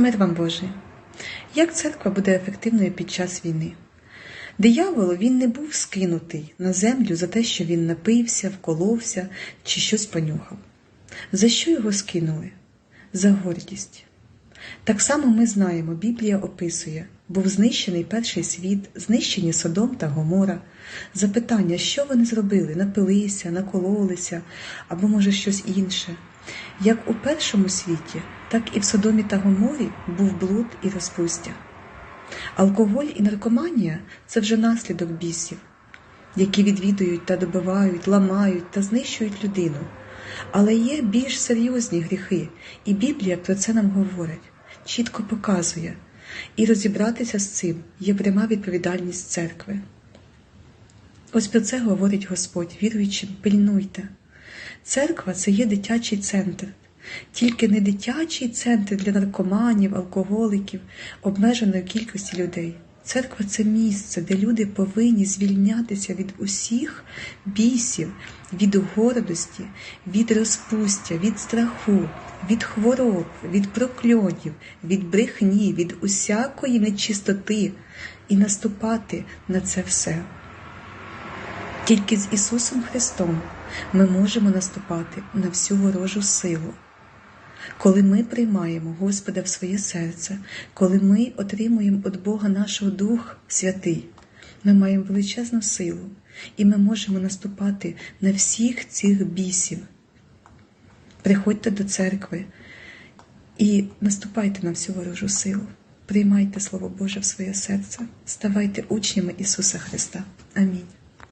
Мир вам Божий. Як церква буде ефективною під час війни? Дияволу він не був скинутий на землю за те, що він напився, вколовся чи щось понюхав. За що його скинули? За гордість. Так само ми знаємо, Біблія описує, був знищений перший світ, знищені Содом та Гомора. Запитання, що вони зробили? Напилися, накололися або, може, щось інше. Як у першому світі, так і в Содомі та Гоморі був блуд і розпустя. Алкоголь і наркоманія це вже наслідок бісів, які відвідують та добивають, ламають та знищують людину. Але є більш серйозні гріхи, і Біблія про це нам говорить, чітко показує, і розібратися з цим є пряма відповідальність церкви. Ось про це говорить Господь, віруючим, пильнуйте. Церква це є дитячий центр, тільки не дитячий центр для наркоманів, алкоголиків, обмеженої кількості людей. Церква це місце, де люди повинні звільнятися від усіх бісів, від гордості, від розпустя, від страху, від хвороб, від прокльонів, від брехні, від усякої нечистоти і наступати на це все. Тільки з Ісусом Христом ми можемо наступати на всю ворожу силу. Коли ми приймаємо Господа в своє серце, коли ми отримуємо від Бога нашого Дух Святий, ми маємо величезну силу, і ми можемо наступати на всіх цих бісів. Приходьте до церкви і наступайте на всю ворожу силу. Приймайте Слово Боже в своє серце, ставайте учнями Ісуса Христа. Амінь.